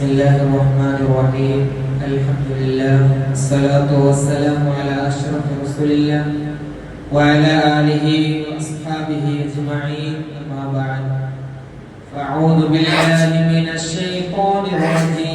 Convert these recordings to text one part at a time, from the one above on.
بسم الله الرحمن الرحيم. الحمد لله. والصلاة والسلام على أشرف رسول الله وعلى آله وأصحابه أجمعين. أما بعد فأعوذ بالله من الشيطان الرجيم.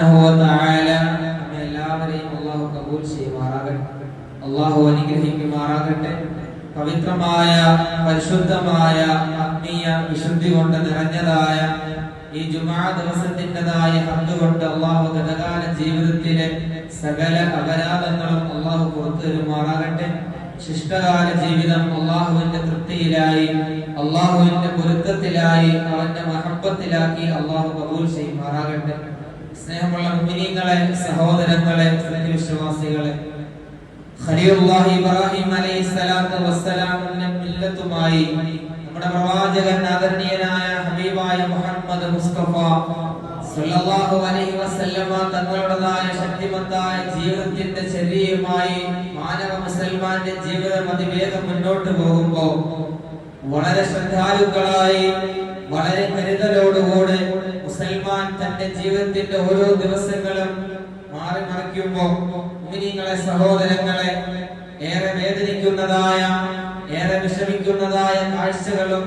നമ്മെ എല്ലാവരെയും അല്ലാഹു കബൂൽ ചെയ്യുമാറാകട്ടെ. അല്ലാഹു അനുഗ്രഹിക്കുമാറാകട്ടെ. പവിത്രമായ പരിശുദ്ധമായ ആത്മീയ വിശുദ്ധി കൊണ്ട് നിറഞ്ഞതായ ഈ ജുമാ ദിവസത്തിന്റെതായ കൊണ്ട് അള്ളാഹു ഗതകാല ജീവിതത്തിലെ സകല അപരാധങ്ങളും അള്ളാഹു പുറത്തു തരുമാറാകട്ടെ. ശിഷ്ടകാല ജീവിതം അള്ളാഹുവിന്റെ തൃപ്തിയിലായി അള്ളാഹുവിന്റെ പൊരുത്തത്തിലായി അവന്റെ മഹബത്തിലാക്കി അള്ളാഹു കബൂൽ ചെയ്യുമാറാകട്ടെ. സ്നേഹമുള്ള മുമിനീങ്ങളെ സഹോദരങ്ങളെ വിശ്വാസികളെ ഖലീലുല്ലാഹി ഇബ്രാഹിം അലൈഹിസ്സലാത്തു വസ്സലാമിന്റെ മില്ലത്തുമായി നമ്മുടെ പ്രവാചകൻ ആദരണീയനായ ഹബീബായ മുഹമ്മദ് മുസ്തഫ സല്ലല്ലാഹു അലൈഹി വസല്ലമ തങ്ങളുടേതായ ശക്തിമത്തായ ജീവിതത്തിന്റെ ചര്യയുമായി മാനവ മുസൽമാന്റെ ജീവിതം അതിവേഗം മുന്നോട്ട് പോകുമ്പോൾ വളരെ ശ്രദ്ധാലുക്കളായി വളരെ കരുതലോടുകൂടി മുസൽമാൻ തന്റെ ജീവിതത്തിന്റെ ഓരോ ദിവസങ്ങളും മാറി മറിക്കുമ്പോ മുഅ്മിനീങ്ങളെ സഹോദരങ്ങളെ ഏറെ വേദനിക്കുന്നതായ ഏറെ വിഷമിക്കുന്നതായ കാഴ്ചകളും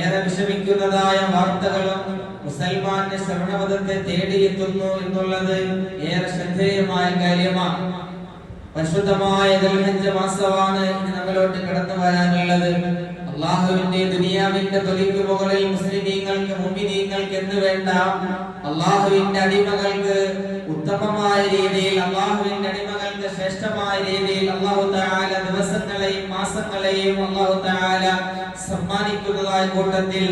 ഏറെ വിഷമിക്കുന്നതായ വാർത്തകളും മുസൽമാന്റെ ശ്രവണപഥത്തെ തേടിയെത്തുന്നു എന്നുള്ളത് ഏറെ ശ്രദ്ധേയമായ കാര്യമാണ്. പരിശുദ്ധമായ ദൽഹഞ്ച മാസമാണ് ഇനി നമ്മളോട്ട് കടന്നു വരാനുള്ളത്. അള്ളാഹുവിന്റെ ദുനിയാവിന്റെ തൊലിക്ക് മുകളിൽ മുസ്ലിമീങ്ങൾക്ക് മുമ്പിനീങ്ങൾക്ക് എന്ന് വേണ്ട? അള്ളാഹുവിന്റെ അടിമകൾക്ക് ഉത്തമമായ രീതിയിൽ അള്ളാഹുവിന്റെ അടിമകൾക്ക് ശ്രേഷ്ഠമായ രീതിയിൽ അള്ളാഹു തആല ദിവസങ്ങളെയും മാസങ്ങളെയും അള്ളാഹു തആല സമ്മാനിക്കുന്നതായ കൂട്ടത്തിൽ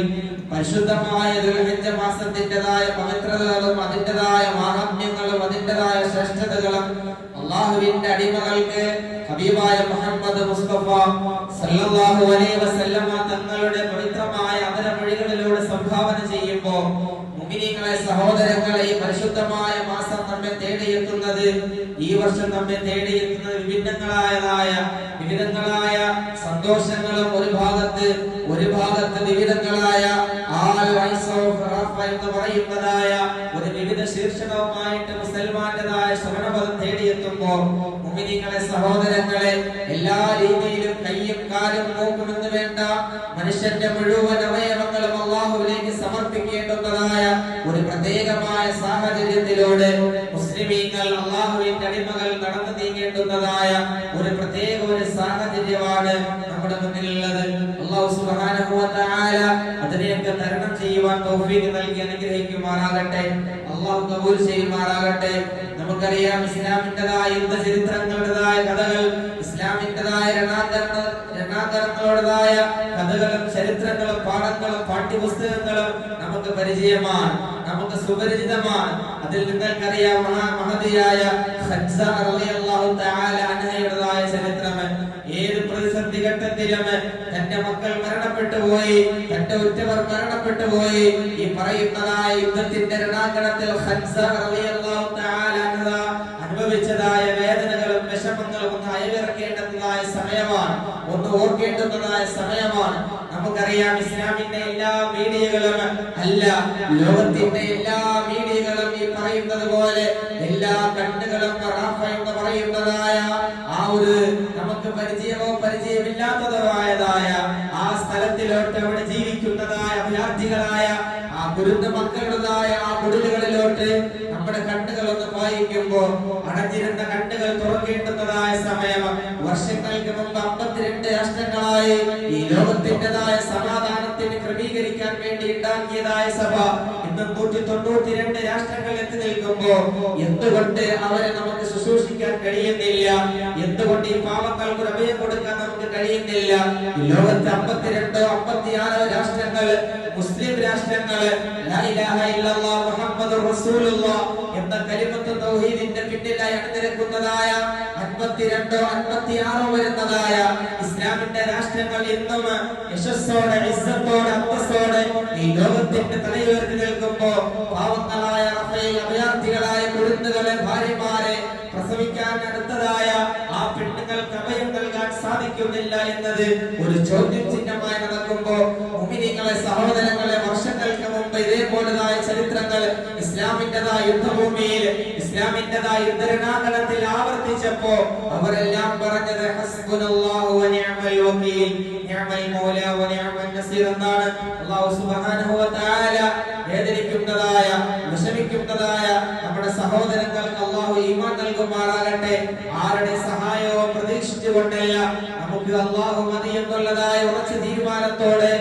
പരിശുദ്ധമായ ദുൽഹജ്ജ് മാസത്തിന്റെതായ പവിത്രതകളും അതിന്റെതായ മാഹാത്മ്യങ്ങളും അതിന്റെതായ ശ്രേഷ്ഠതകളും അള്ളാഹുവിന്റെ അടിമകൾക്ക് ഹബീബായ മുഹമ്മദ് മുസ്തഫ സല്ലല്ലാഹു അലൈഹി വസല്ലമ തങ്ങളുടെ പവിത്രമായ അമരമൊഴികളിലൂടെ സംഭാവന ചെയ്യുമ്പോൾ മുഅ്മിനീങ്ങളെ സഹോദരങ്ങളെ ഈ പരിശുദ്ധമായ മാസം നമ്മെ തേടിയെത്തുന്നത് ഈ വർഷം നമ്മെ തേടിയെത്തുന്നത് വിഭിന്നങ്ങളായതായ വിവിധങ്ങളായ സന്തോഷങ്ങളും ഒരു ഭാഗത്ത് ഒരു ഭാഗത്ത് വിവിധങ്ങളായ മനുഷ്യന്റെ മുഴുവൻ അവയവങ്ങളും അള്ളാഹുവിലേക്ക് സമർപ്പിക്കേണ്ടുന്നതായ ഒരു പ്രത്യേകമായ സാഹചര്യത്തിലൂടെ മുസ്ലിമീങ്ങൾ അള്ളാഹുവിന്റെ അടിമകൾ നടന്നു നീങ്ങേണ്ടുന്നതായ ഒരു പ്രത്യേക ഒരു സാഹചര്യമാണ് നമ്മുടെ മുന്നിലുള്ളത്. അള്ളാഹു സുബ്ഹാനഹു അതിനെയൊക്കെ തരണം ചെയ്യുവാൻ തൗഫീഖ് നൽകി അനുഗ്രഹിക്കുമാറാകട്ടെ. അള്ളാഹു കബൂൽ ചെയ്യുമാറാകട്ടെ. നമുക്കറിയാം ഇസ്ലാമിന്റെതായ യുദ്ധ ചരിത്രങ്ങളുടേതായ കഥകൾ ഇസ്ലാമിന്റെതായ രണാന്തരണ രണാന്തരങ്ങളുടേതായ കഥകളും ചരിത്രങ്ങളും പാഠങ്ങളും പാഠ്യപുസ്തകങ്ങളും നമുക്ക് പരിചയമാണ് നമുക്ക് സുപരിചിതമാണ്. അതിൽ നിങ്ങൾക്കറിയാം മഹാ മഹതിയായ അൻഹയുടേതായ ചരിത്രം ഏത് പ്രതിസന്ധി ഘട്ടത്തിലും തന്റെ മക്കൾ മരണപ്പെട്ടു പോയി തന്റെ ഉറ്റവർ മരണപ്പെട്ടു പോയി. ഈ പറയുന്നതായ യുദ്ധത്തിന്റെ രണാങ്കണത്തിൽ ഹൻസ റളിയല്ലാഹു തആല അൻഹ അനുഭവിച്ചതായ വേദനകളും വിഷമങ്ങളും ഒന്ന് അയവിറക്കേണ്ടതായ സമയമാണ് ഒന്ന് ഓർക്കേണ്ടുന്നതായ സമയമാണ്. നമുക്കറിയാം ഇസ്ലാമിന്റെ എല്ലാ മീഡിയകളും അല്ല ലോകത്തിന്റെ എല്ലാ മീഡിയകളും ഈ പറയുന്നത് പോലെ എല്ലാ കണ്ണുകളും എന്ന് പറയുന്നതായ ആ ഒരു നമുക്ക് പരിചയമോ പരിചയമില്ലാത്തതായതായ ആ സ്ഥലത്തിലോട്ട് അവിടെ ജീവിക്കുന്നതായ അഭയാർത്ഥികളായ ആ കുരുന്ന മക്കളുടേതായ ആ കുടിലുകളിലോട്ട് നമ്മുടെ കണ്ണുകൾ പായിക്കുമ്പോ അടഞ്ഞിരുന്ന കണ്ണുകൾ തുറക്കേണ്ടുന്നതായ സമയം. വർഷങ്ങൾക്ക് മുമ്പ് അമ്പത്തിരണ്ട് രാഷ്ട്രങ്ങളായി ഈ ലോകത്തിന്റെതായ സമാധാനത്തിന് ഏർപ്പാടിന് ക്രമീകരിക്കാൻ വേണ്ടി ഉണ്ടാക്കിയതായ സഭ ഇന്ന് നൂറ്റി തൊണ്ണൂറ്റി രണ്ട് രാഷ്ട്രങ്ങൾ എത്തി നിൽക്കുമ്പോ എന്തുകൊണ്ട് അവരെ നമുക്ക് ശുശ്രൂഷിക്കാൻ കഴിയുന്നില്ല? എന്തുകൊണ്ട് ഈ പാവങ്ങൾക്ക് ഒരു അഭയം കൊടുക്കാൻ നമുക്ക് കഴിയുന്നില്ല? ലോകത്തെ അമ്പത്തിരണ്ടോ അമ്പത്തിയാറോ രാഷ്ട്രങ്ങൾ മുസ്ലിം രാഷ്ട്രങ്ങൾ മുഹമ്മദുർ എന്ന കരിമത്ത് തൗഹീദിന്റെ പിന്നിലായി അണിനിരക്കുന്നതായ അൻപത്തിരണ്ടോ അൻപത്തിയാറോ വരുന്നതായ ഇസ്ലാമിന്റെ രാഷ്ട്രങ്ങൾ ഇന്നും യശസ്സോടെ അന്തസ്സോടെ ഈ ലോകത്തിന്റെ തലയുയർത്തി നിൽക്കുമ്പോ പാവങ്ങളായ അഭയാർത്ഥികളായ കുരുന്നുകളെ ഭാര്യമാരെ പ്രസവിക്കാൻ അടുത്തതായ ആ പെണ്ണുങ്ങൾക്ക് അഭയം നൽകാൻ സാധിക്കുന്നില്ല എന്നത് ഒരു ചോദ്യം ചിഹ്നമായി നടക്കുമ്പോ സഹോദരങ്ങളെ വർഷങ്ങൾക്ക് മുമ്പ് ഇതേപോലതായ ചരിത്രങ്ങൾ ഇസ്ലാമിന്റേതായ യുദ്ധഭൂമിയിൽ ഇസ്ലാമിന്റേതായ യുദ്ധരണാകളത്തിൽ ആവർത്തിച്ചപ്പോ അവരെല്ലാം പറഞ്ഞത് എന്നാണ് അല്ലാഹു സുബ്ഹാനഹു വ തആല വേദനിക്കുന്നതായ വിഷമിക്കുന്നതായ നമ്മുടെ സഹോദരങ്ങൾക്ക് അള്ളാഹു ഈമാൻ നൽകുമാറാകട്ടെ. ആരുടെ സഹായവും പ്രതീക്ഷിച്ചുകൊണ്ടല്ല നമുക്ക് അള്ളാഹു മതി എന്നുള്ളതായ ഉറച്ച തീരുമാനത്തോടെ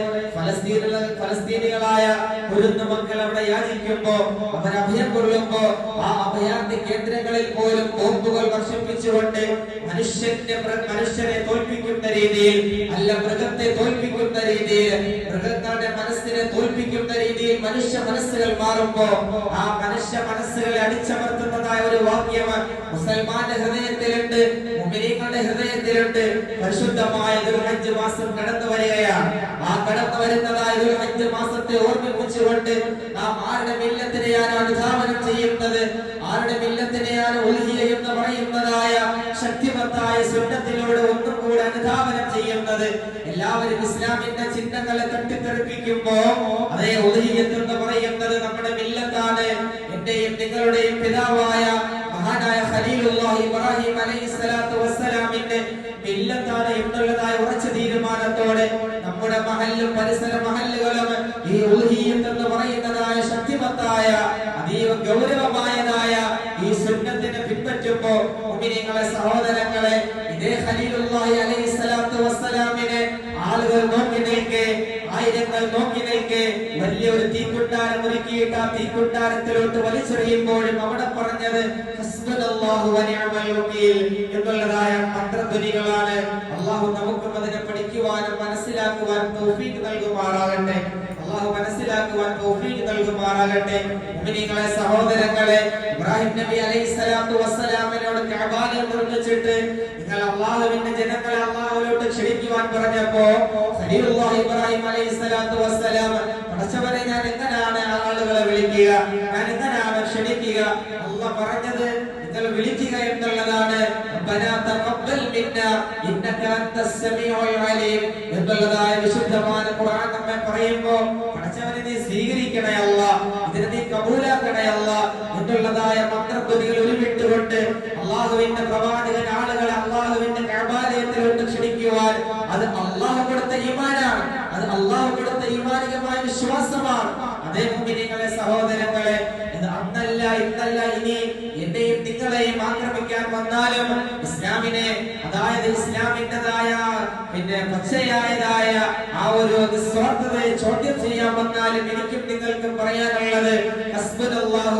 ഫലസ്തീനികളായ കുരുന്നു മക്കൾ അവിടെ യാചിക്കുമ്പോ അവർ അഭയം കൊള്ളുമ്പോ ആ അഭയാർത്ഥി കേന്ദ്രങ്ങളിൽ പോലും തോമ്പുകൾ വർഷിപ്പിച്ചുകൊണ്ട് മനുഷ്യന്റെ മനുഷ്യനെ തോൽപ്പിക്കുന്ന രീതിയിൽ അല്ല മൃഗത്തെ തോൽപ്പിക്കുന്ന രീതിയിൽ മൃഗങ്ങളുടെ മനസ്സിനെ തോൽപ്പിക്കുന്ന രീതിയിൽ മനുഷ്യ മനസ്സുകൾ മാറുമ്പോ ആ മനുഷ്യ മനസ്സുകളെ അടിച്ചമർത്തുന്നതായ ഒരു വാക്യം മുസൽമാന്റെ ഹൃദയത്തിലുണ്ട് മുഅ്മിനീങ്ങളുടെ ഹൃദയത്തിലുണ്ട് പരിശുദ്ധമായ ദുൽഹജ്ജ് മാസം കടന്നു വരികയാണ് ആ കടന്നു വരുന്നതായ ദുൽഹജ്ജ് മാസത്തെ ഓർമ്മിപ്പിച്ചുകൊണ്ട് നാം ആരുടെ മില്ലത്തിനെയാണ് അനുധാവനം ചെയ്യുന്നത്? ആരുടെ മില്ലത്തിനെയാണ് ഉൽഹിയ എന്ന് പറയുന്നതായ ശക്തിമത്തായ സുന്നത്തിലൂടെ ഒന്നും കൂടെ അനുധാവനം ചെയ്യുന്നത്. എല്ലാവരും ഇസ്ലാമിന്റെ ചിഹ്നങ്ങളെ തട്ടിത്തെറിപ്പിക്കുമ്പോ അതേ ഉൽഹിയത്ത് എന്ന് പറയുന്നത് നമ്മുടെ മില്ലത്താണ്. എന്റെയും നിങ്ങളുടെയും പിതാവായ മഹാനായ ഖലീലുല്ലാഹി ഇബ്രാഹിം അലൈഹിസ്സലാത്തു വസ്സലാമിന്റെ മില്ലത്താണ് എന്നുള്ളതായ ഉറച്ച തീരുമാനത്തോടെ നമ്മുടെ മഹല്ലും പരിസര മഹല്ലുകളും ഈ ഉൽഹിയത്ത് എന്ന് പറയുന്നതായ ശക്തിമത്തായ അതീവ ഗൗരവമായതായ ഈ സുന്നത്തിനെ പിൻപറ്റുമ്പോ സഹോദരങ്ങളെ ഇതേ അലൈഹിസ്സലാത്തു ഒരുക്കിയിട്ട് ആ തീക്കുണ്ടാരത്തിലോട്ട് വലിച്ചെറിയുമ്പോഴും അവിടെ പറഞ്ഞത് എന്നുള്ളതായ മന്ത്രധ്വനികളാണ് അള്ളാഹു നമുക്കും അതിനെ പഠിക്കുവാനും മനസ്സിലാക്കുവാനും തൗഫീഖ് നൽകുമാറാകട്ടെ. അള്ളാഹു മനസ്സിലാക്കുവാൻ തൗഫീഖ് നൽകുമാറാകട്ടെ. മുഅ്മിനീങ്ങളെ സഹോദരങ്ങളെ ഇബ്രാഹിം നബി അലൈഹിസ്സലാത്തു വസ്സലാമിനോട് കഅബാനെ നിർമ്മിച്ചിട്ട് നിങ്ങൾ അള്ളാഹുവിന്റെ ജനങ്ങളെ അള്ളാഹുവിലോട്ട് ക്ഷണിക്കുവാൻ പറഞ്ഞപ്പോ ഇബ്രാഹിം അലൈഹി സ്വലാത്തു വസ്സലാം പടച്ചവനെ ഞാൻ എങ്ങനെയാണ് ആളുകളെ വിളിക്കുക? ഞാൻ എങ്ങനെയാണ് ക്ഷണിക്കുക? അല്ല പറഞ്ഞത് നിങ്ങൾ വിളിക്കുക എന്നുള്ളതാണ്. എന്നുള്ളതായ വിശുദ്ധമായ ഖുർആൻ നമ്മെ പറയുമ്പോൾ പടച്ചവനെ നീ സ്വീകരിക്കണേ അല്ല ഇതിനെ നീ കബൂലാക്കണേ അല്ല എന്നുള്ളതായ മന്ത്രധ്വനികൾ ഉരുവിട്ടുകൊണ്ട് അള്ളാഹുവിന്റെ പ്രവാചകൻ ആളുകളെ അള്ളാഹുവിന്റെ കഅബാലയത്തിലോട്ട് ക്ഷണിക്കുവാൻ അത് അള്ളാഹു കൊടുത്ത ഈമാനാണ്. അത് അള്ളാഹു കൊടുത്ത ഈമാനികമായ വിശ്വാസമാണ്. അതേ മുമ്പിനിങ്ങളെ സഹോദരങ്ങളെ അന്നല്ല ഇന്നല്ല ഇനി എന്റെയും നിങ്ങളെയും ആക്രമിക്കാൻ വന്നാലും ഇസ്ലാമിനെ അതായത് ഇസ്ലാമിന്റെതായ പിന്നെ പച്ചയായതായ ആ ഒരു നിസ്വാർത്ഥതയെ ചോദ്യം ചെയ്യാൻ വന്നാലും എനിക്കും നിങ്ങൾക്കും പറയാനുള്ളത് ഹസ്ബുനല്ലാഹു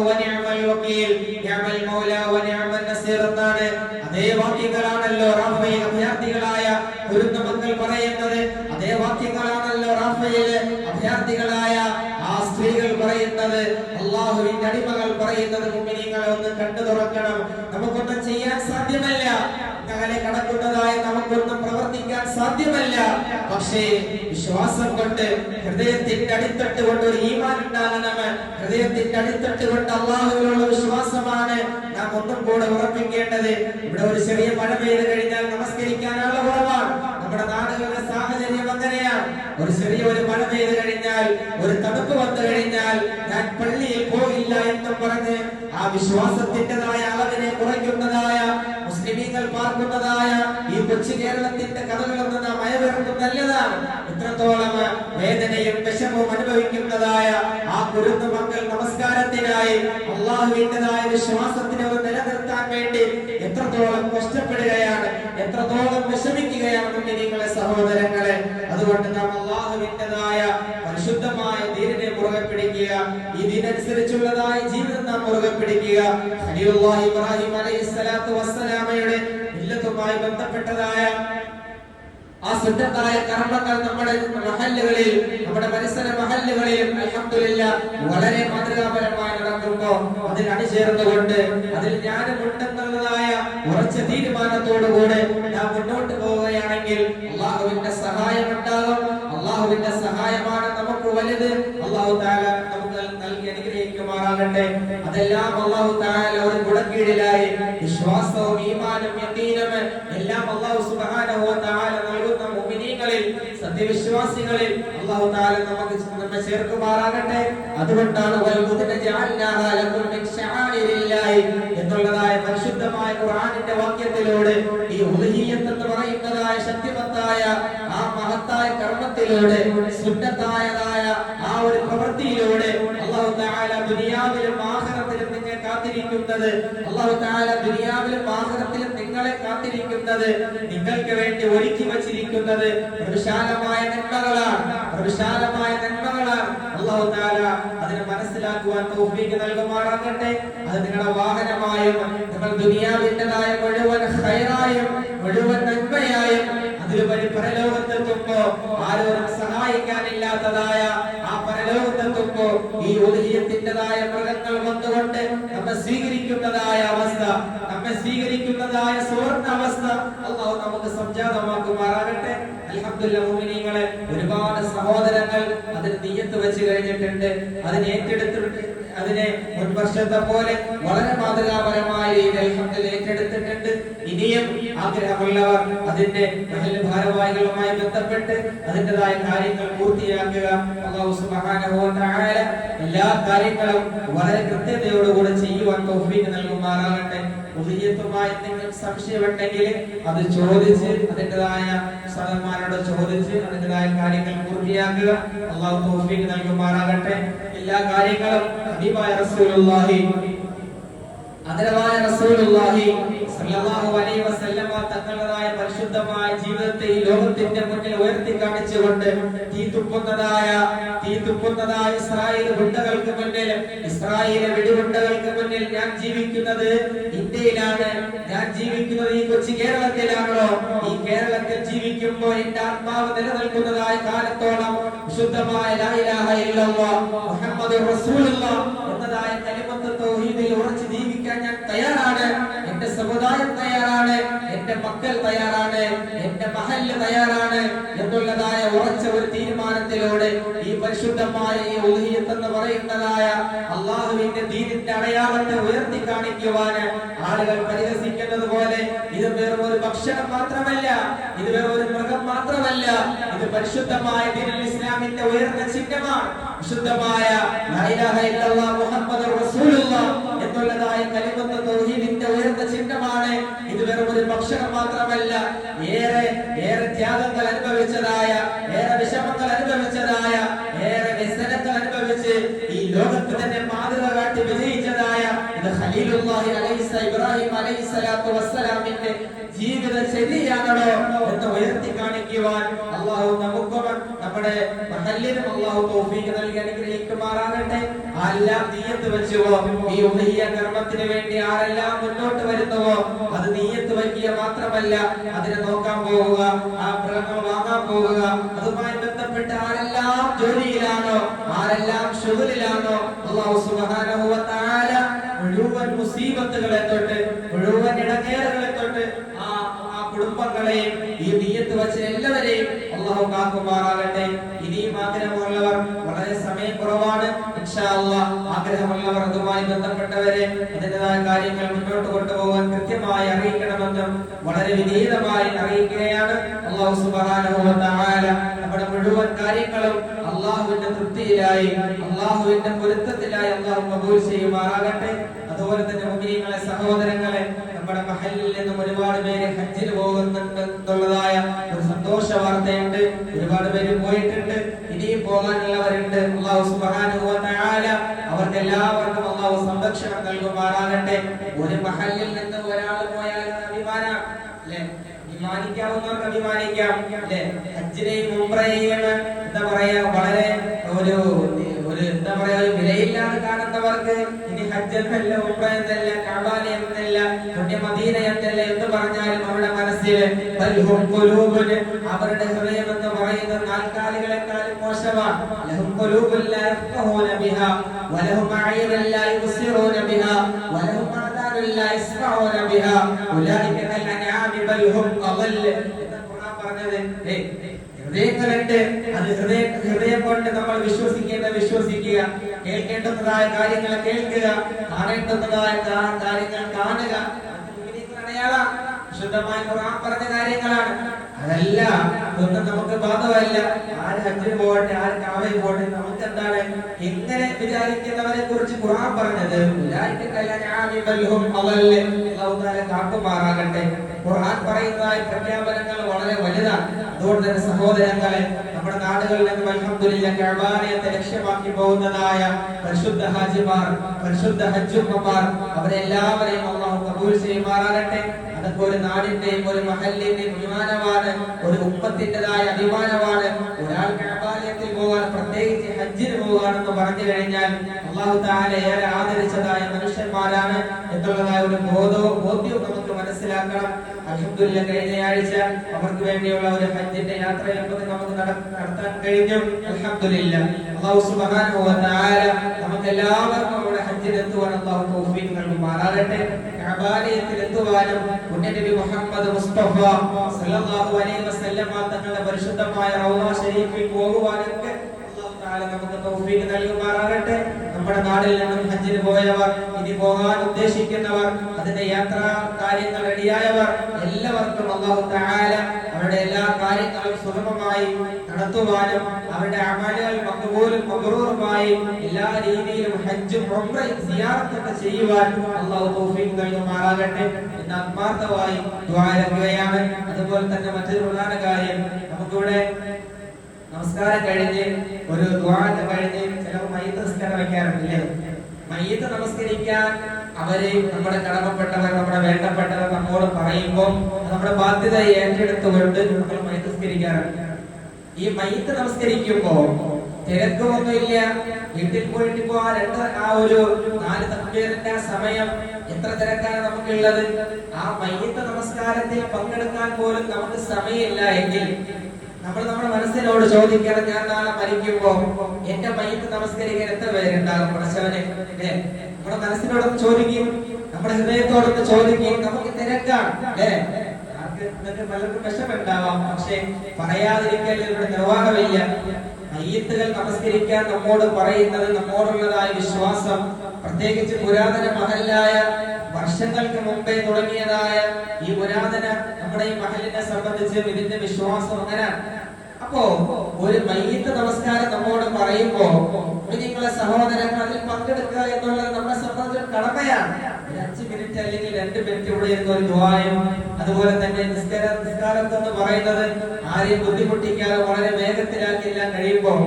റാഫയിൽ അഭയാർത്ഥികളായ കുരുന്നു മക്കൾ പറയുന്നത്. അതേ വാക്യങ്ങളാണല്ലോ റാഫയിൽ അഭയാർത്ഥികളായ ആ സ്ത്രീകൾ പറയുന്നത്. അള്ളാഹുവിന്റെ അടിമകൾ പറയുന്നത് മുമ്പിനിങ്ങളെ ഒന്ന് കണ്ടു തുറക്കണം. നമുക്കൊന്നും ചെയ്യാൻ സാധ്യമല്ല. അങ്ങനെ കടക്കുന്നതായ നമുക്കൊന്നും സാധ്യമല്ല. പക്ഷേ വിശ്വാസം കൊണ്ട് ഹൃദയത്തിന്റെ അടിത്തട്ട് കൊണ്ട് ഒരു ഈമാൻ ഉണ്ടാകണം ഹൃദയത്തിന്റെ അടിത്തട്ട് കൊണ്ട് അള്ളാഹുവിലുള്ള വിശ്വാസമാണ് നാം ഒന്നും കൂടെ ഉറപ്പിക്കേണ്ടത്. ഇവിടെ ഒരു ചെറിയ മഴ പെയ്ത് കഴിഞ്ഞാൽ നമസ്കരിക്കാനുള്ള കുറവാണ്. നമ്മുടെ നാടുകളുടെ സാഹചര്യം അങ്ങനെയാണ്. ഒരു ചെറിയ ഒരു മഴ പെയ്ത് കഴിഞ്ഞാൽ ഒരു തണുപ്പ് വന്നു കഴിഞ്ഞാൽ ഞാൻ പള്ളിയിൽ പോയില്ല എന്നും പറഞ്ഞ് ആ വിശ്വാസത്തിന്റെതായ അളവിനെ കുറയ്ക്കുന്നതായ മുസ്ലിമീങ്ങൾ പാർക്കുന്നതായ ഈ കൊച്ചു കേരളത്തിന്റെ കഥകളൊന്നും നാം അയവിറക്കും നല്ലതാണ്. എത്രത്തോളം വേദനയും വിഷമവും അനുഭവിക്കുന്നതായ ആ കുരുന്ന് മക്കൾ നമസ്കാരത്തിനായി അള്ളാഹുവിന്റെതായ വിശ്വാസത്തിനെ ഒന്ന് നിലനിർത്താൻ വേണ്ടി എത്രത്തോളം കഷ്ടപ്പെടുകയാണ് എത്രത്തോളം വിഷമിക്കുകയാണ് നിങ്ങളെ സഹോദരങ്ങളെ. അതുകൊണ്ട് നാം അള്ളാഹുവിന്റെതായ മുറുകെ പിടിക്കുക ഇതിനനുസരിച്ചുള്ളതായ ജീവിതം നാം മുറുകെ പിടിക്കുക. ഇബ്രാഹിം ഇബ്രാഹിം അലൈഹിസ്സലാത്തു വസ്സലാമയുടെ മില്ലത്തുമായി ബന്ധപ്പെട്ടതായ ആ ശുദ്ധത്തായ കർമ്മങ്ങൾ നമ്മുടെ മഹല്ലുകളിൽ നമ്മുടെ പരിസര മഹല്ലുകളിൽ അലഹമില്ല വളരെ മാതൃകാപരമായി നടക്കുമ്പോ അതിൽ അതിൽ ജ്ഞാനം ഉണ്ടെന്നുള്ളതായ ഉറച്ച തീരുമാനത്തോടുകൂടെ ഞാൻ മുന്നോട്ട് പോവുകയാണെങ്കിൽ അള്ളാഹുവിന്റെ സഹായം ഉണ്ടാകും. അള്ളാഹുവിന്റെ സഹായമാണ് നമുക്ക് വലുത്. അള്ളാഹു താല അനുഗ്രഹിക്കുമാറാകട്ടെ അതെല്ലാം അള്ളാഹു താല ഒരു കുടക്കീഴിലായി വിശ്വാസവും ഈമാനും എല്ലാം അള്ളാഹു സുബ്ഹാനഹു വ തആല നൽകുന്ന സത്യവിശ്വാസികളിൽ അള്ളാഹു താല നമുക്ക് നമ്മെ ചേർക്കുമാറാകട്ടെ. അതുകൊണ്ടാണ് എന്നുള്ളതായ പരിശുദ്ധമായ ഖുർആനിന്റെ വാക്യത്തിലൂടെ ഈ ഉലഹിയത്ത് എന്ന് പറയുന്നതായ ശക്തിമത്തായ ആ മഹത്തായ കർമ്മത്തിലൂടെ സുന്നത്തായതായ ആ ഒരു പ്രവൃത്തിയിലൂടെ അള്ളാഹു താല ദുനിയാവിലും ആഖിറത്തിലും നിന്നെ കാത്തിരിക്കുന്നത്. അള്ളാഹു താല ദുനിയാവിലും ആഖിറത്തിലും നിങ്ങളെ കാത്തിരിക്കുന്നത്. നിങ്ങൾക്ക് വേണ്ടി ഒരുക്കി വച്ചിരിക്കുന്നത് വിശാലമായ നന്മകളാണ്. വിശാലമായ നന്മകളാണ്. അള്ളാഹു താല അതിനെ മനസ്സിലാക്കുവാൻ തൗഫീഖ് നൽകുമാറാകട്ടെ. അത് നിങ്ങളുടെ വാഹനമായും നിങ്ങൾ ദുനിയാവിന്റെതായ മുഴുവൻ ഹൈറായും മുഴുവൻ നന്മയായും അതിലുപരി പരലോകത്തെത്തുമ്പോ ആരോരും സഹായിക്കാനില്ലാത്തതായ ആ പരലോകത്തെത്തുമ്പോ ഈ ഉദയത്തിന്റെതായ മൃഗങ്ങൾ വന്നുകൊണ്ട് നമ്മെ സ്വീകരിക്കുന്നതായ അവസ്ഥ നമ്മെ സ്വീകരിക്കുന്നതായ സുവർണ അവസ്ഥ അള്ളാഹു നമുക്ക് സംജാതമാക്കുമാറാകട്ടെ. മുഅ്മിനീങ്ങളെ ഒരുപാട് സഹോദരങ്ങൾ അതിന് നീയത്ത് വെച്ച് കഴിഞ്ഞിട്ടുണ്ട്. അതിനെ ഏറ്റെടുത്തിട്ടുണ്ട്. അതിനെ മുൻവർഷത്തെ പോലെ വളരെ മാതൃകാപരമായ രീതിയിൽ അൽഹംദുലില്ലാഹ് ഏറ്റെടുത്തിട്ടുണ്ട്. ഇനിയും ആഗ്രഹമുള്ളവർ അതിന്റെ മഹല്ല് ഭാരവാഹികളുമായി ബന്ധപ്പെട്ട് അതിന്റെതായ കാര്യങ്ങൾ പൂർത്തിയാക്കുക. അല്ലാഹു സുബ്ഹാനഹു വ തആല എല്ലാ കാര്യങ്ങളും വളരെ കൃത്യതയോടുകൂടെ ചെയ്യുവാൻ തൗഫീഖ് നൽകുമാറാകട്ടെ. ഉദയത്തുമായി എന്തെങ്കിലും സംശയമുണ്ടെങ്കിൽ അത് ചോദിച്ച് അതിന്റെതായ സഹന്മാരോട് ചോദിച്ച് അതിന്റെതായ കാര്യങ്ങൾ പൂർത്തിയാക്കുക. അള്ളാഹു തൗഫീഖ് നൽകുമാറാകട്ടെ. എല്ലാ കാര്യങ്ങളും ഹബീബായ റസൂലുള്ളാഹി സല്ലല്ലാഹു അലൈഹി വസല്ലമ തങ്ങളുടേതായ പരിശുദ്ധമായ ജീവിതത്തെ ഈ ലോകത്തിന്റെ മുന്നിൽ ഉയർത്തി കാണിച്ചുകൊണ്ട് തീ തുപ്പുന്നതായ തീ തുപ്പുന്നതായ ഇസ്രായേൽ ഗുണ്ടകൾക്ക് മുന്നിൽ ഇസ്രായേലിലെ വെടിഗുണ്ടകൾക്ക് മുന്നിൽ ഞാൻ ജീവിക്കുന്നത് ഇന്ത്യയിലാണ്. ഞാൻ ജീവിക്കുന്നത് ഈ കൊച്ചി കേരളത്തിലാണോ ഈ കേരളത്തിൽ ജീവിക്കുമ്പോൾ എന്റെ ആത്മാവ് നിലനിൽക്കുന്നതായ കാലത്തോളം ശുദ്ധമായ മുഹമ്മദുർ റസൂലുള്ളാഹ് എന്നതായ കലിമത്ത് തൗഹീദിൽ ഉറച്ചു ജീവിക്കാൻ ഞാൻ തയ്യാറാണ്. എന്റെ സമുദായം തയ്യാറാണ്. എന്റെ മക്കൾ തയ്യാറാണ്. എന്റെ മഹല്ല് തയ്യാറാണ് എന്നുള്ളതായ ഉറച്ച ഒരു തീരുമാനത്തിലൂടെ ഈ പരിശുദ്ധമായ ഈ ഊഹിയത്ത് എന്ന് പറയുന്നതായ അള്ളാഹുവിന്റെ ദീനിന്റെ അടയാളത്തെ ഉയർത്തി കാണിക്കുവാന് ആളുകൾ പരിഹസിക്കുന്നത് പോലെ ഇത് വെറും ഒരു ഭക്ഷണം മാത്രമല്ല ഇത് വെറും ഒരു മൃഗം മാത്രമല്ല ഇത് പരിശുദ്ധമായ ദീനുൽ ഇസ്ലാമിന്റെ ഉയർന്ന ചിഹ്നമാണ്. വിശുദ്ധമായ മുഹമ്മദ് ഇലാഹ മുഹമ്മദുർ കലിമത്ത് തൗഹീദിന്റെ ഉയർന്ന ചിഹ്നമാണ്. ഇത് വെറും ഒരു ഭക്ഷണം മാത്രമല്ല ഏറെ ഏറെ ത്യാഗങ്ങൾ അനുഭവിച്ചതായ ഏറെ വിഷമങ്ങൾ അനുഭവിച്ചതായ ഏറെ വ്യസനങ്ങൾ അനുഭവിച്ച് ഈ ലോകത്ത് തന്നെ മാതൃക കാട്ടി വിജയിച്ചതായ ഇത് ഖലീലുല്ലാഹി അലൈഹിസ്സ ഇബ്രാഹിം അലൈഹിസ്സലാത്തു വസ്സലാമിന്റെ ജീവിത ശരിയാണോ എന്ന് ഉയർത്തി കാണിക്കുവാൻ അള്ളാഹു തൗഫീഖ് നൽകി അനുഗ്രഹിക്കുമാറാകട്ടെ ആരെല്ലാം നീയത്ത് വെച്ചുവോ? ഈ ഉദഹിയ കർമ്മത്തിന് വേണ്ടി ആരെല്ലാം മുന്നോട്ട് വരുന്നുവോ? അത് നീയത്ത് വയ്ക്കുക മാത്രമല്ല അതിനെ നോക്കാൻ പോവുക ആ മൃഗങ്ങൾ വാങ്ങാൻ പോവുക അതുമായി ബന്ധപ്പെട്ട് ആരെല്ലാം ജോലിയിലാണോ? ആരെല്ലാം ഷുഗലിലാണോ അള്ളാഹു വ മുഴുവൻ മുസീബത്തുകളെ തൊട്ട് മുഴുവൻ ഇടങ്ങേറുകളെ തൊട്ട് ആ ആ കുടുംബങ്ങളെയും ഈ നീയത്ത് വെച്ച എല്ലാവരെയും അള്ളാഹു കാക്കുമാറാകട്ടെ ഇനിയും ആഗ്രഹമുള്ളവർ വളരെ സമയം കുറവാണ്. ആഗ്രഹമുള്ളവർ അതുമായി ബന്ധപ്പെട്ടവരെ അതിന്റെതായ കാര്യങ്ങൾ മുന്നോട്ട് കൊണ്ടുപോകാൻ കൃത്യമായി അറിയിക്കണമെന്നും വളരെ വിനീതമായി അറിയിക്കുകയാണ്. അള്ളാഹു തആല നമ്മുടെ മുഴുവൻ കാര്യങ്ങളും അള്ളാഹുവിന്റെ തൃപ്തിയിലായി അള്ളാഹുവിന്റെ പൊരുത്തത്തിലായി അള്ളാഹു കബൂൽ ചെയ്യുമാറാകട്ടെ. അതുപോലെ തന്നെ സഹോദരങ്ങളെ നമ്മുടെ മഹലിൽ നിന്നും ഒരുപാട് പേര് ഹജ്ജിൽ പോകുന്നുണ്ട് എന്നുള്ളതായ ഒരു സന്തോഷ വാർത്തയുണ്ട്. ഒരുപാട് പേര് പോയിട്ടുണ്ട് ഇനിയും പോകാനുള്ളവരുണ്ട്. അള്ളാഹു സുബ്ഹാനഹു അവർക്ക് എല്ലാവർക്കും അള്ളാഹു സംരക്ഷണം നൽകുമാറാകട്ടെ. ഒരു മഹലിൽ നിന്ന് ഒരാൾ പോയാൽ അഭിമാന അല്ലേ? അഭിമാനിക്കാവുന്നവർക്ക് അഭിമാനിക്കാം അല്ലെ? ഹജ്ജിനെയും ഉംറയെയും എന്താ പറയാ വളരെ ഒരു ഒരു എന്താ പറയാ ഒരു വിലയില്ലാതെ കാണുന്നവർക്ക് ഹജ്ജ് എന്നല്ല ഉംറ എന്നല്ല കഅബാല എന്നല്ല പുണ്യ മദീന എന്നല്ല എന്ന് പറഞ്ഞാലും അവരുടെ മനസ്സിൽ ബൽഹും ഖുലൂബുൻ അവരുടെ ഹൃദയം എന്ന് പറയുന്ന നാൽക്കാലികളെക്കാളും മോശമാണ്. ലഹും ഖുലൂബുൻ ലാ യഫ്ഖഹൂന ബിഹാ വലഹും അയ്യുൻ ലാ യുബ്സിറൂന ബിഹാ വലഹും ആദാനുൻ ലാ യസ്മഊന ബിഹാ. ഉലൈക കൽ അൻആമി ബൽഹും അളൽ എന്ന് ഖുർആൻ ഹൃദയങ്ങളുണ്ട്. അത് ഹൃദയ ഹൃദയം കൊണ്ട് നമ്മൾ വിശ്വസിക്കേണ്ട വിശ്വസിക്കുക. കേൾക്കേണ്ടുന്നതായ കാര്യങ്ങൾ കേൾക്കുക. കാണേണ്ടുന്നതായ കാര്യങ്ങൾ കാണുക. ശുദ്ധമായ ഖുർആൻ പറഞ്ഞ കാര്യങ്ങളാണ്. അതല്ല ഒന്നും നമുക്ക് ബാധകമല്ല. ആര് ഹജ്ജിന് പോകട്ടെ ആര് കാവയിൽ പോകട്ടെ നമുക്ക് എന്താണ് എങ്ങനെ വിചാരിക്കുന്നവരെ കുറിച്ച് ഖുർആൻ പറഞ്ഞത്? കാക്കുമാറാകട്ടെ. ഖുർആൻ പറയുന്നതായ പ്രഖ്യാപനങ്ങൾ വളരെ വലുതാണ്. അതുകൊണ്ട് തന്നെ സഹോദരങ്ങളെ നമ്മുടെ നാടുകളിൽ നിന്ന് അൽഹംദുലില്ലാ കഅബാലയത്തെ ലക്ഷ്യമാക്കി പോകുന്നതായ പരിശുദ്ധ ഹാജിമാർ പരിശുദ്ധ ഹജ്ജുമ്മമാർ അവരെല്ലാവരെയും അള്ളാഹു കബൂൽ ചെയ്യുമാറാകട്ടെ. അതൊക്കെ ഒരു നാടിന്റെയും ഒരു മഹല്ലിന്റെയും അഭിമാനമാണ് ഒരു ഉപ്പത്തിന്റെതായ അഭിമാനമാണ്. ഒരാൾ കഅബാലയത്തിൽ പോകാൻ പ്രത്യേകിച്ച് ഹജ്ജിന് പോകാനെന്ന് പറഞ്ഞു കഴിഞ്ഞാൽ അള്ളാഹു താല ഏറെ ആദരിച്ചതായ മനുഷ്യന്മാരാണ് എന്നുള്ളതായ ഒരു ബോധവും ബോധ്യവും നമുക്ക് മനസ്സിലാക്കണം. അൽഹംദുലില്ലാ കഴിഞ്ഞ ആഴ്ച അവർക്ക് വേണ്ടിയുള്ള ഒരു ഹജ്ജിന്റെ യാത്ര എന്നത് നമുക്ക് നടത്താൻ കഴിഞ്ഞു അൽഹംദുലില്ലാ അല്ലാഹു സുബ്ഹാനഹു നമുക്ക് എല്ലാവർക്കും അവിടെ ഹജ്ജിൽ എത്തുവാൻ എത്തുവാനും പുണ്യനബി മുഹമ്മദ് മുസ്തഫ സല്ലല്ലാഹു അലൈഹി തങ്ങളുടെ പരിശുദ്ധമായ ശരീഫിൽ പോകുവാനൊക്കെ തആല നമുക്ക് തൗഫീഖ് നൽകുമാറാകട്ടെ. നമ്മുടെ നാടിൽ നിന്നും ഹജ്ജിന് പോയവർ ഇനി പോകാൻ ഉദ്ദേശിക്കുന്നവർ അതിന്റെ യാത്രാ കാര്യങ്ങൾ റെഡിയായവർ എല്ലാവർക്കും അല്ലാഹു തആല അവരുടെ എല്ലാ കാര്യങ്ങളും സുഗമമായി നടത്തുവാനും അവരുടെ അമലുകൾ മഖബൂലും മബ്റൂറുമായി എല്ലാ രീതിയിലും ഹജ്ജും ഉംറയും സിയാറത്തൊക്കെ ചെയ്യുവാൻ അല്ലാഹു തൗഫീഖ് നൽകുമാറാകട്ടെ എന്ന് ആത്മാർത്ഥമായി ദ്വാരക്കുകയാണ് അതുപോലെ തന്നെ മറ്റൊരു പ്രധാന കാര്യം നമുക്കിവിടെ നമസ്കാരം കഴിഞ്ഞ് ഒരു ദ്വാരത്തെ കഴിഞ്ഞ് ചിലപ്പോൾ മയ്യത്ത് നമസ്കാരം വെക്കാറുണ്ടല്ലേ മയ്യത്ത് നമസ്കരിക്കാൻ അവർ നമ്മുടെ കടമപ്പെട്ടവർ നമ്മുടെ വേണ്ടപ്പെട്ടവർ നമ്മോട് പറയുമ്പോൾ നമ്മുടെ ബാധ്യത ഏറ്റെടുത്തുകൊണ്ട് നമ്മൾ മയ്യത്ത് ഈ മയ്യത്ത് നമസ്കരിക്കുമ്പോൾ തിരക്കൊന്നുമില്ല. വീട്ടിൽ പോയിട്ട് ഇപ്പോ ആ രണ്ട് ആ ഒരു നാല് തമ്പേറിന്റെ സമയം എത്ര തിരക്കാണ് നമുക്കുള്ളത്? ആ മയ്യത്ത് നമസ്കാരത്തിൽ പങ്കെടുക്കാൻ പോലും നമുക്ക് സമയമില്ല എങ്കിൽ നമ്മൾ നമ്മുടെ മനസ്സിനോട് ചോദിക്കണം ഞാൻ നാളെ മരിക്കുമ്പോ എന്റെ മയ്യത്ത് നമസ്കരിക്കാൻ എത്ര പേരുണ്ടാകും? പ്രശവനെ നമ്മുടെ മനസ്സിനോടൊന്ന് ചോദിക്കും നമ്മുടെ ഹൃദയത്തോടൊന്ന് ചോദിക്കും നമുക്ക് തിരക്കാണ്. അല്ലേ? പലർക്കും വിഷമുണ്ടാവാം പക്ഷേ പറയാതിരിക്കാൻ ഇവിടെ നിർവാഹമില്ല. മയ്യത്തുകൾ നമസ്കരിക്കാൻ നമ്മോട് പറയുന്നത് നമ്മോടുള്ളതായ വിശ്വാസം പ്രത്യേകിച്ച് പുരാതന മഹലായ വർഷങ്ങൾക്ക് മുമ്പേ തുടങ്ങിയതായ ഈ പുരാതന നമ്മുടെ ഈ മഹലിനെ സംബന്ധിച്ച് ഇതിന്റെ വിശ്വാസം അങ്ങനെ. അപ്പോ ഒരു മയ്യത്ത് നമസ്കാരം നമ്മോട് പറയുമ്പോ നിങ്ങളെ സഹോദരങ്ങൾ അതിൽ പങ്കെടുക്കുക എന്നുള്ളത് നമ്മളെ സംബന്ധിച്ച കടമയാണ്. അഞ്ച് മിനിറ്റ് അല്ലെങ്കിൽ രണ്ട് മിനിറ്റ് ഇവിടെ ഇരുന്ന് ദ്വായം അതുപോലെ തന്നെ നിസ്കാര നിസ്കാരം എന്ന് പറയുന്നത് ആരെയും ബുദ്ധിമുട്ടിക്കാതെ വളരെ വേഗത്തിലാക്കി എല്ലാം കഴിയുമ്പോൾ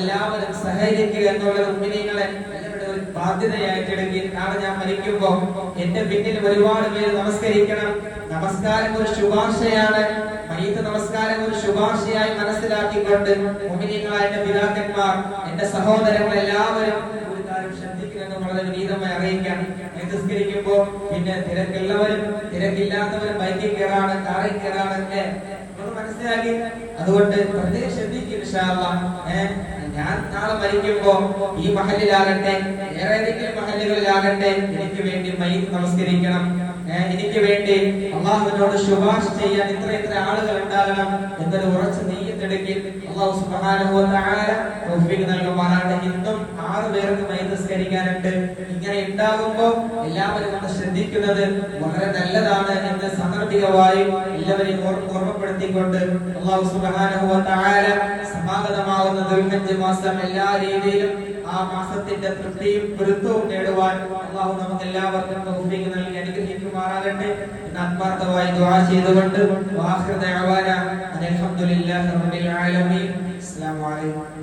എല്ലാവരും സഹകരിക്കുക എന്നുള്ളത് ഉമ്മിനിങ്ങളെ ഒരു നാളെ ഞാൻ മരിക്കുമ്പോ എന്റെ പിന്നിൽ ഒരുപാട് പേര് നമസ്കരിക്കണം. നമസ്കാരം ഒരു ശുപാർശയാണ്. മയ്യത്ത് നമസ്കാരം ഒരു ശുപാർശയായി മനസ്സിലാക്കിക്കൊണ്ട് മുഅ്മിനീങ്ങളായ എന്റെ പിതാക്കന്മാർ എന്റെ സഹോദരങ്ങൾ എല്ലാവരും ഒരു കാര്യം ശ്രദ്ധിക്കണമെന്ന് വളരെ വിനീതമായി അറിയിക്കാം. നിസ്കരിക്കുമ്പോ പിന്നെ തിരക്കുള്ളവരും തിരക്കില്ലാത്തവരും ബൈക്കിൽ കയറാണ് കാറിൽ കയറാണ് മനസ്സിലാക്കി. അതുകൊണ്ട് പ്രത്യേകം ശ്രദ്ധിക്കും ഞാൻ നാളെ മരിക്കുമ്പോ ഈ മഹലിലാകട്ടെ വേറെ ഏതെങ്കിലും മഹലുകളിലാകട്ടെ എനിക്ക് വേണ്ടി മൈ നമസ്കരിക്കണം. എനിക്ക് വേണ്ടി അള്ളാഹുവിനോട് ശുപാർശ ചെയ്യാൻ ഇത്ര ഇത്ര ആളുകൾ ഉണ്ടാകണം എന്നൊരു ഉറച്ച നെയ്യത്തെടുക്കി അള്ളാഹു സുബ്ഹാനഹു നൽകുമാറാണ് ഇന്നും ആറ് പേർക്ക് മയ്യത്ത് നിസ്കരിക്കാനുണ്ട് ഇങ്ങനെ ഉണ്ടാകുമ്പോൾ എല്ലാവരും ഒന്ന് ശ്രദ്ധിക്കുന്നത് വളരെ നല്ലതാണ് എന്ന് സാന്ദർഭികമായി എല്ലാവരെയും ഓർ- ഓർമ്മപ്പെടുത്തിക്കൊണ്ട് അള്ളാഹു സുബ്ഹാനഹു വ തആല സമാഗതമാകുന്ന ദുൽഹജ് മാസം എല്ലാ രീതിയിലും ആ മാസത്തിന്റെ തൃപ്തിയും വൃത്തവും നേടുവാൻ അള്ളാഹു നമുക്ക് എല്ലാവർക്കും തൗഫീഖ് നൽകി അനുഗ്രഹിക്കുമാറാകട്ടെ എന്ന് ആത്മാർത്ഥമായി ദുആ ചെയ്തുകൊണ്ട് വാഹിർ ദഅവാന അൽഹംദുലില്ലാഹി റബ്ബിൽ ആലമീൻ. അസ്സലാമു അലൈക്കും.